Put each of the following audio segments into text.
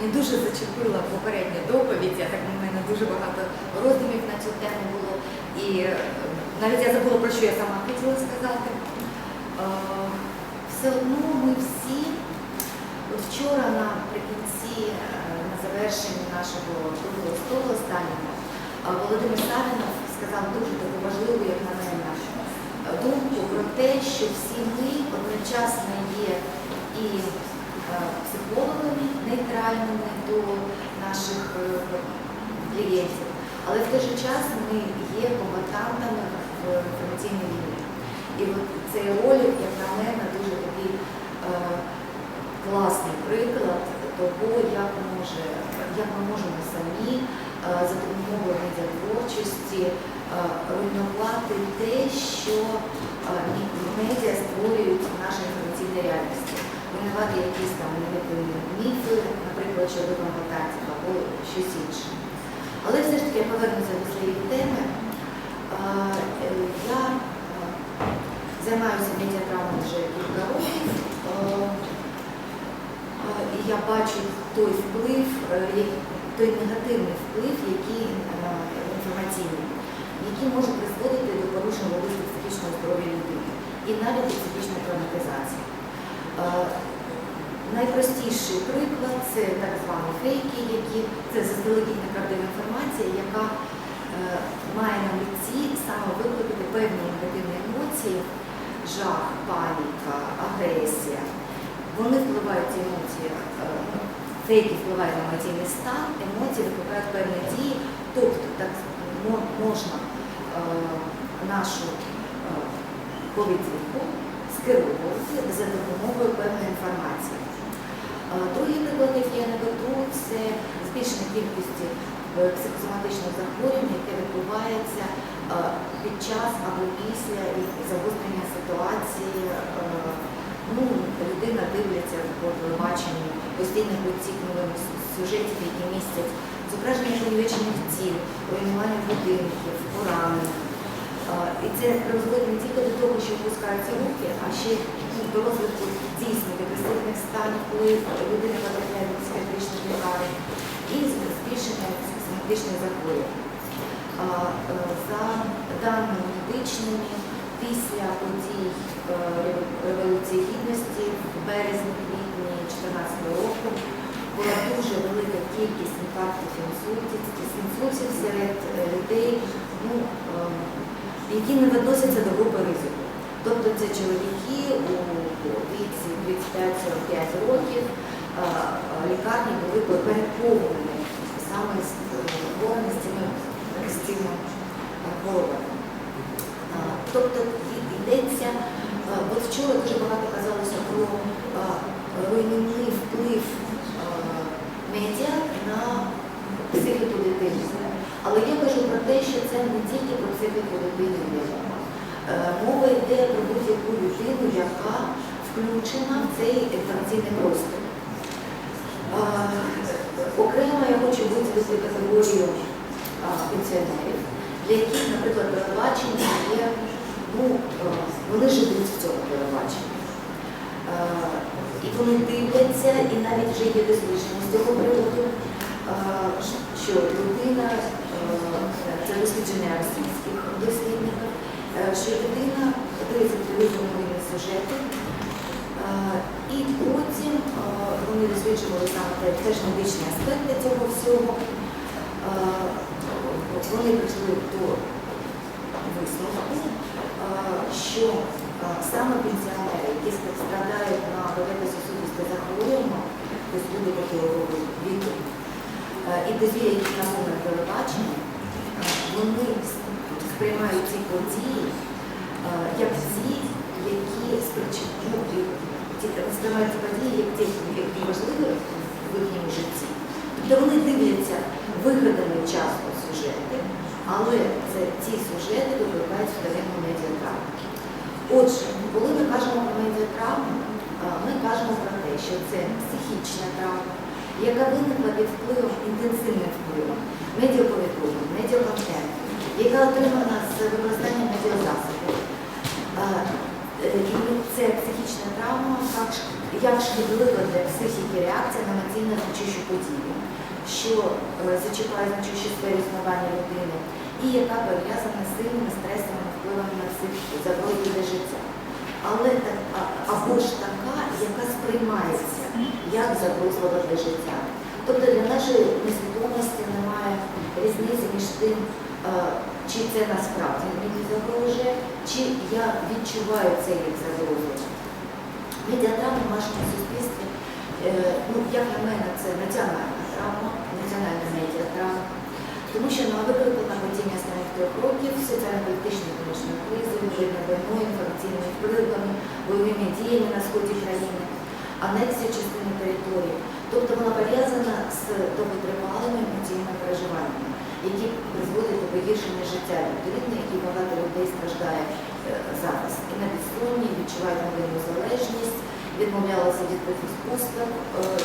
Мені дуже зачепила попередня доповідь, я так у мене дуже багато роздумів на цю тему було. І е, навіть я забула, про що я сама хотіла сказати. Е, Все одно ми всі, от вчора наприкінці, е, на завершенні нашого круглого столу останнього, Володимир Савінов сказав дуже таку важливу, як на мене, е, думку про те, що всі ми одночасно є і психологами нейтральними до наших е, клієнтів, але в той же час ми є комбатантами в інформаційній війні. І от цей ролик, як на мене, дуже такий е, класний приклад того, як, може, як ми можемо самі е, за допомогою медіатворчості е, руйнувати те, що е, медіа створюють в нашій інформаційній реальності. Руйнувати якісь там негативні міфи, наприклад, щодо комбатантів або щось інше. Але все ж таки я повернуся до своєї теми. Е, Я е, займаюся медіатравмою вже кілька років. Е, І я бачу той вплив, той негативний вплив, який інформаційний, який може призводити до порушення психічного здоров'я людини і навіть до психічної травматизації. Найпростіший приклад це так звані фейки, які це заздалегідь неправдива інформація, яка е, має на меті саме викликати певні негативні емоції, жах, паніка, агресія. Вони впливають ці емоції, е, фейки впливають на емоційний стан, емоції викликають певні дії, тобто так можна е, нашу е, поведінку скеровувати за допомогою певної інформації. Другий приклад, який я наведу, це збільшення кількості е, психосоматичних захворювань, яке відбувається е, під час або після загострення ситуації. Е, Ну, людина дивляться по телебаченню постійно потік сюжетів, які містять зображення понівечених тіл, руйнування будинків, поранень. Е, І це призводить не тільки до того, що опускаються руки, а ще ну, до розвитку дійсно депресивних станів, коли людина потрапляє до психіатричних лікарень, і збільшення психосоматичних захворювань. Е, За даними медичними, після подій е, Революції Гідності в березні-квітні 2014 року була дуже велика кількість інфарктів інсультів, серед е, людей, ну, е, які не відносяться до групи ризику. Тобто це чоловіки у віці 35-45 років, е, е, лікарні були переповнені саме з е, хворими цими з е, хворобами. Тобто йдеться, от вчора дуже багато казалося про руйнівний вплив медіа на психіку дитини. Але я кажу про те, що це не тільки про психіку дитини. Е, Мова йде про будь-яку людину, яка включена в цей інформаційний простір. Окремо я хочу виділити категорію пенсіонерів, для яких, наприклад, телебачення є, ну, е, вони живуть в цьому телебаченні. Е, І вони дивляться, і навіть вже є дослідження з цього приводу, е, що людина, е, це дослідження російських дослідників, е, що людина дивиться телевізор сюжети, Е, І потім е, вони досліджували саме те- теж медичні аспекти цього всього. Е, Вони прийшли до висновку, е, що е, саме пенсіонери, які страдають на великосусудисте захворювання, тобто люди такого віку, е, і дозвілля, які на повне телебачення, е, вони сприймають ці події е, як ті, які спричинюють ті сприймають події як ті, які важливі в їхньому житті. Тобто вони дивляться вигадані часто сюжети, але це ці сюжети викликають вторинну медіатравму. Отже, коли ми кажемо про медіатравму, ми кажемо про те, що це психічна травма, яка виникла під впливом інтенсивним впливом медіаповідомлень, медіаконтенту, яка отримана з використанням медіазасобів. А, е, І це психічна травма, як шкідлива для психіки реакція на емоційно значущу подію. що е, зачіпає значущі сфери існування людини, і яка пов'язана з сильними стресовими впливами на психіку, загрозою для життя. Але або ж така, яка сприймається як загрозлива для життя. Тобто для нашої несвідомості немає різниці між тим, е, чи це насправді мені загрожує, чи я відчуваю це як загрозу. Медіадрама в нашому суспільстві, е, ну, як на мене, це національна драма, національна медіадрама, тому що вона викликана падіння останніх трьох років соціально-політичної економічної кризи, війни війною, інформаційними впливами, бойовими діями на сході країни, анексія частини території. Тобто вона пов'язана з довготривалими емоційними переживаннями, які призводять до погіршення життя людини, і багато людей страждає е, зараз. І на відсторонні відчувають новину залежність, відмовлялися від спусток,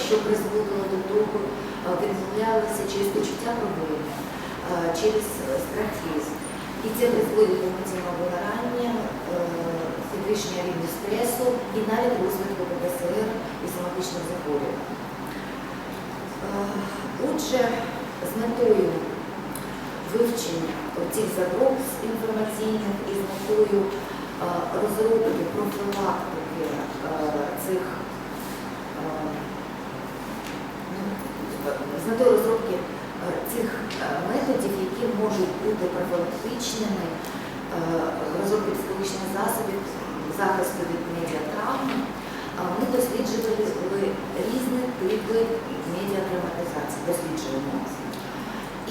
що призводило до того, е, відмовлялися через почуття провини, е, через е, страхізм. І це призводить до емоційного вигорання, е, підвищення рівня стресу і навіть розвитку ПТСР і соматичних захворювань. Е, Отже, з метою вивчення цих загроз інформаційних і з метою е, розробки профілактики е, цих е, ну, з метою розробки цих методів, які можуть бути профілактичними, розробки психологічних засобів захисту від медіатравм, е, ми досліджували різні типи медіатравматизації, досліджуємо.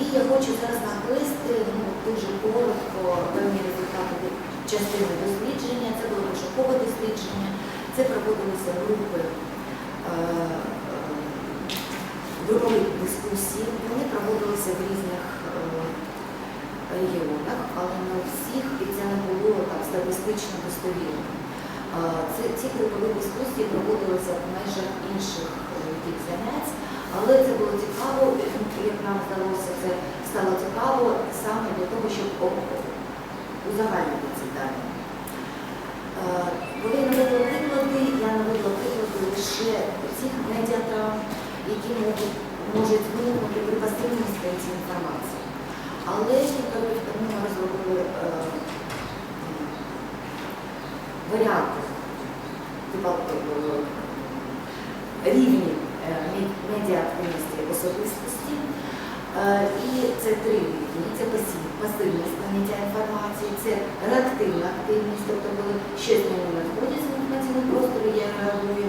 І я хочу зараз навести ну, дуже коротко певні результати частини дослідження. Це було пошукове дослідження, це проводилися групи е, е, групові дискусії. Вони проводилися в різних е, регіонах, але у всіх і це не було так статистично достовірно. Е, ці групові дискусії проводилися в межах інших е, занять, але це було цікаво, як нам здалося, це стало цікаво саме для того, щоб узагальнити ці дані. Е, Коли я наводила приклади, я наводила приклади лише цих медіатравм, які можуть, можуть виникнути при пасивній інформації. Але кілька років тому ми розробили е, варіанти, типа е, рівні медіа-активності особистості. Е, І це три рівні. Це пасивне сприйняття інформації, це реактивна активність, тобто коли щось мені надходить з інформаційного простору, я реагую.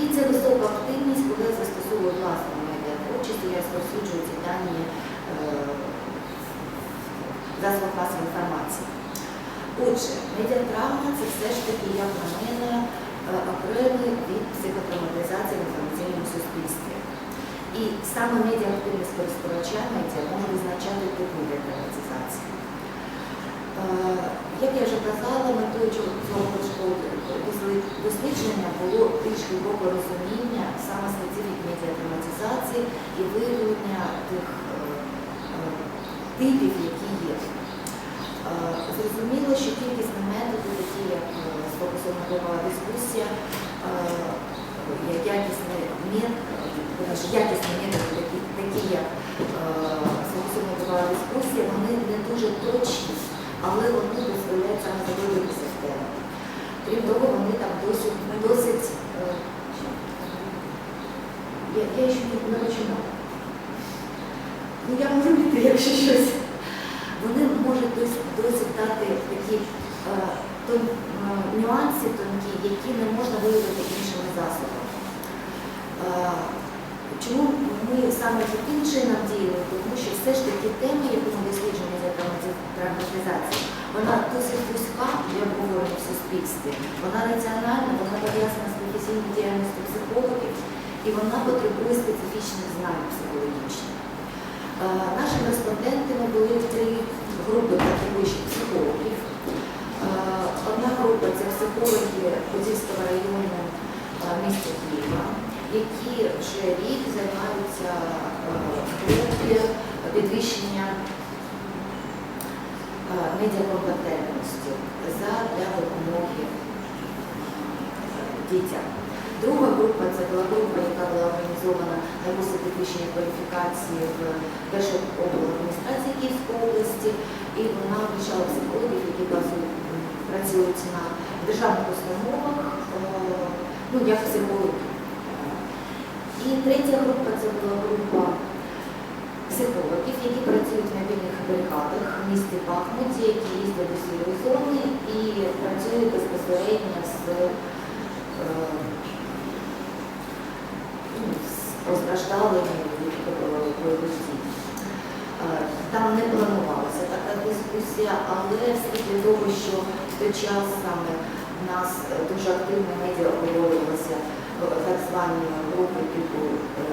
І це висока активність, коли я застосовую власну медіа-творчість, я розповсюджую ці дані е, засобах масової інформації. Отже, медіатравма це все ж таки, як на мене, е, окремий від психотравматизації в інформаційному суспільстві. І саме медіаактивність користувача медіа може визначати тип медіатравматизації. Е, Як я вже казала, метою цього дослідження було більш глибоке розуміння саме специфік медіатравматизації і виявлення тих е, е, типів, які є. Зрозуміло, що кількісні методи, такі як сфокусована дискусія, е, як е, якісні методи, такі, такі як сьогодні була дискусія, вони не дуже точні, але вони дозволяють саме заводити систему. Крім того, вони там досить, досить е, я, я ще не починала. Ну я можу піти, якщо щось. Вони можуть досить, досить дати такі е, тон, е, нюанси тонкі, які не можна виявити іншими засобами. Е, чому ми саме таким чином діяли? Тому що все ж таки тема, яку ми досліджуємо за травматизації, вона досить вузька для обговорення в суспільстві. Вона раціональна, вона пов'язана з професійною діяльністю психологів і вона потребує специфічних знань психологічних. Е, Нашими респондентами були три групи практикуючих психологів. Е, Одна група це психологи Подільського району е, міста Києва, які вже рік займаються підвищення медіакомпетентності для допомоги е, дітям. Друга група це була група, яка була організована на курси підвищення кваліфікації в адміністрації Київської області, і вона включала психологів, які працюють- на державних установах, е, ну, як психологи. І третя група це була група психологів, які працюють в мобільних бригадах в місті Бахмуті, які їздять до сірої зони і працюють безпосередньо з, е, з постраждалими від е, Там не планувалася така дискусія, але вслідки того, що в той час саме у нас дуже активно медіа обговорювалися так звані групи типу е,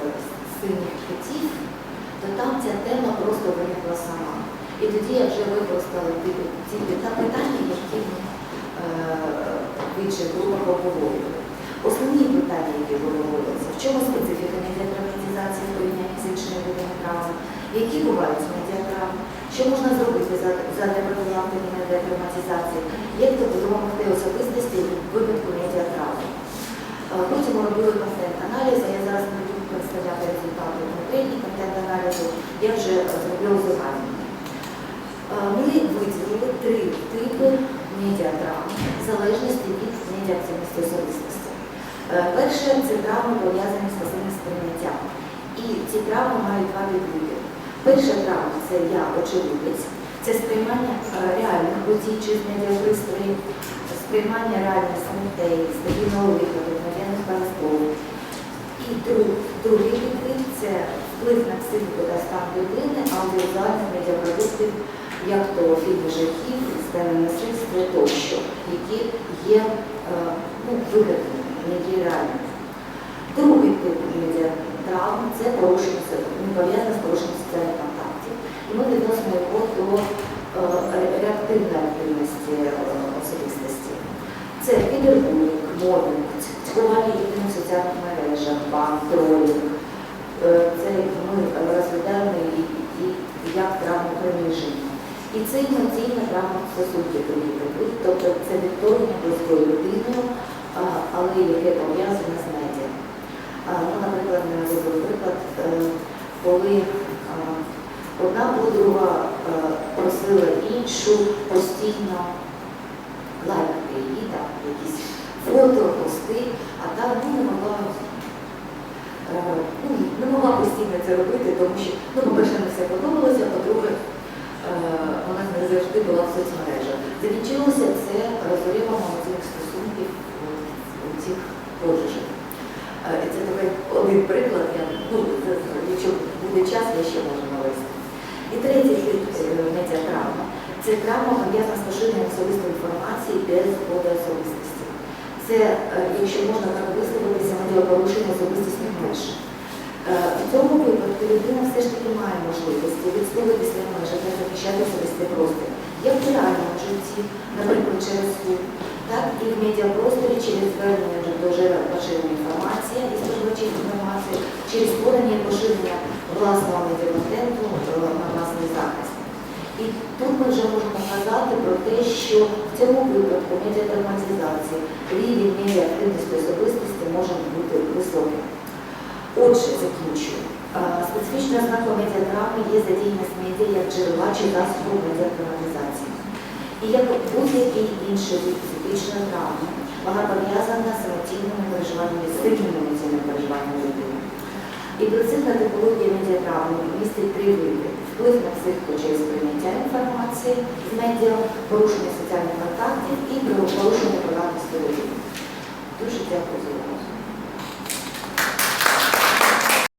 синіх китів, то там ця тема просто виникла сама. І тоді я вже використала ті, ті та питання, які ми е, в обговорювали. Основні питання, які обговорювалися, в чому специфіка медіатравматизації в порівнянні з іншими видами травм, які бувають медіатравми, що можна зробити за- профілактики медіатравматизації, як допомогти особистості в випадку медіатравми. Е, Потім ми робили контент-аналіз, а я зараз не буду представляти результати конкретні контент-аналізу, я вже е, зробила узагальнення. Е, Ми виділили три типи медіатравм в залежності від медіактивності особистості. Е, Перше це травми пов'язані з пасивним сприйняттям. І ці травми мають два підвиди. Перша травма це я очевидець, це сприймання е, реальних подій через медіапристроїв, сприймання реальних смертей, стабільного виходу, воєнних катастроф. І другий підвид це вплив на психіку та стан людини, аудіовізуальних медіапродуктів, як то фільми жахів, сцени насильства тощо, які є е, ну, вигаданими, не є реальними. Другий тип медіатравм це порушення ну, пов'язане з порушенням соціальних контактів. І ми відносимо його до е, реактивної активності е, особистості. Це кібербулінг, мобінг, цькування людини в соціальних мережах, банк, тролінг. Е, Це ми розглядаємо і, як травму приниження. І це емоційна травма стосунків. Тобто це відторгнення близькою людиною, але яке пов'язане з медіа. Ну, наприклад, ми наводили приклад, е, коли одна подруга е, просила іншу постійно лайкати її, там, якісь фото, пости, а та ну, не могла, е, ну, не могла постійно це робити, тому що, ну, по-перше, не все подобалося, по-друге, е, вона не завжди була в соцмережах. Закінчилося це розривом цих стосунків у цих подорожах. Е, і Це такий один приклад, я, ну, якщо буде час, я ще можу навести. І третій е, медіатравма це травма пов'язана з поширенням особистої інформації без згоди особистості. Це, е, якщо можна так висловитися, медіапорушення особистісних меж. Е, В цьому випадку людина все ж таки має можливості відстоювати свої межі та захищати особистий простір. Як в реальному житті, наприклад, через суд, так і в медіапросторі через звернення до джерел поширення інформації і споживачів інформації, через створення і поширення власного медіаконтенту на власний захист. І тут ми вже можемо казати про те, що в цьому випадку медіатравматизації рівень медіаактивності особистості може бути високим. Отже, закінчую. Специфічною ознакою медіатравми є задіяність медіа як джерела чи засобу медіатравматизації. І як будь-який інший вид психічної травми, вона пов'язана з емоційними переживаннями, з сильними емоційними переживаннями людини. І процесна типологія медіатравми містить три види. Вплив на психіку через прийняття інформації з медіа, порушення соціальних контактів і порушення приватності людини. Дуже дякую за увагу.